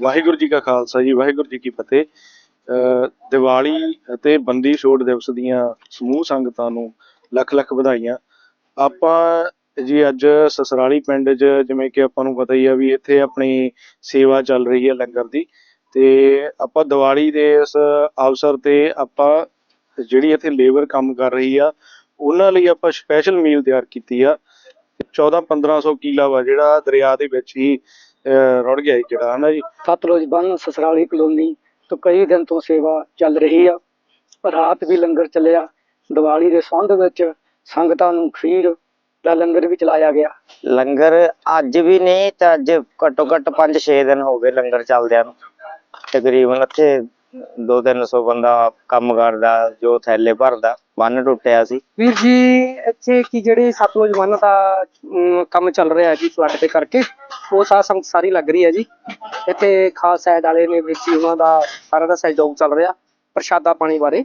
ਵਾਹਿਗੁਰੂ ਜੀ ਕਾ ਖਾਲਸਾ ਜੀ ਵਾਹਿਗੁਰੂ ਜੀ ਕੀ ਫਤਿਹ। ਅ, ਦੀਵਾਲੀ ਅਤੇ ਬੰਦੀ ਛੋੜ ਦਿਵਸ ਦੀਆਂ ਸਮੂਹ ਸੰਗਤਾਂ ਨੂੰ ਲੱਖ ਲੱਖ ਵਧਾਈਆਂ। ਆਪਾਂ ਜੀ ਅੱਜ ਸਸਰਾਲੀ ਪਿੰਡ 'ਚ ਜਿਵੇਂ ਕਿ ਆਪਾਂ ਨੂੰ ਪਤਾ ਹੀ ਆ ਵੀ ਇੱਥੇ ਆਪਣੀ ਸੇਵਾ ਚੱਲ ਰਹੀ ਹੈ ਲੰਗਰ ਦੀ। ਤੇ ਆਪਾਂ ਦੀਵਾਲੀ ਦੇ ਇਸ ਅਵਸਰ ਤੇ ਆਪਾਂ ਜਿਹੜੀ ਇੱਥੇ ਲੇਬਰ ਕੰਮ ਕਰ ਰਹੀ ਆ ਉਹਨਾਂ ਲਈ ਆਪਾਂ ਸਪੈਸ਼ਲ ਮੀਲ ਤਿਆਰ ਕੀਤੀ ਆ। 14 1500 ਕਿਲਾ ਵਾ ਜਿਹੜਾ ਦਰਿਆ ਦੇ ਵਿੱਚ ਹੀ ਰੁੜ ਗਿਆ ਸੀ ਜਿਹੜਾ ਹਨਾ ਜੀ? ਸਤਲੁਜ ਬੰਨ ਸਸਰਾਲੀ ਕਲੋਨੀ ਤੋਂ ਕਈ ਦਿਨ ਤੋਂ ਸੇਵਾ ਚੱਲ ਰਹੀ ਆ। ਰਾਤ ਵੀ ਲੰਗਰ ਚੱਲਿਆ। ਦੀਵਾਲੀ ਦੇ ਸੰਬੰਧ ਵਿੱਚ ਸੰਗਤਾਂ ਨੂੰ ਖੀਰ ਦਾ ਲੰਗਰ ਵੀ ਚਲਾਇਆ ਗਿਆ। ਲੰਗਰ ਅੱਜ ਵੀ ਨਹੀਂ ਤਾਂ ਅੱਜ ਘੱਟੋ ਘੱਟ 5-6 ਦਿਨ ਹੋ ਗਏ ਲੰਗਰ ਚੱਲਦਿਆਂ ਨੂੰ। ਤਕਰੀਬਨ ਇੱਥੇ 2-300 ਬੰਦਾ ਕੰਮ ਕਰਦਾ ਜੋ ਥੈਲੇ ਭਰਦਾ ਬੰਨ ਟੁੱਟਿਆ ਸੀ। ਵੀਰ ਜੀ ਇੱਥੇ ਕੀ ਜਿਹੜੇ ਸਤਲੁਜ ਬੰਨ ਦਾ ਅਮ, ਕੰਮ ਚੱਲ ਰਿਹਾ ਹੈ ਜੀ ਫਲੱਡ ਦੇ ਕਰਕੇ ਉਹ ਸਾਰਾ ਸੰਗਤ ਸਾਰੀ ਲੱਗ ਰਹੀ ਹੈ ਜੀ। ਇੱਥੇ ਖਾਸ ਸਾਈਡ ਵਾਲੇ ਨੇ ਵਿੱਚ ਹੀ ਉਹਨਾਂ ਦਾ ਸਾਰਾ ਦਾ ਸਹਿਯੋਗ ਚੱਲ ਰਿਹਾ ਪ੍ਰਸ਼ਾਦਾ ਪਾਣੀ ਬਾਰੇ।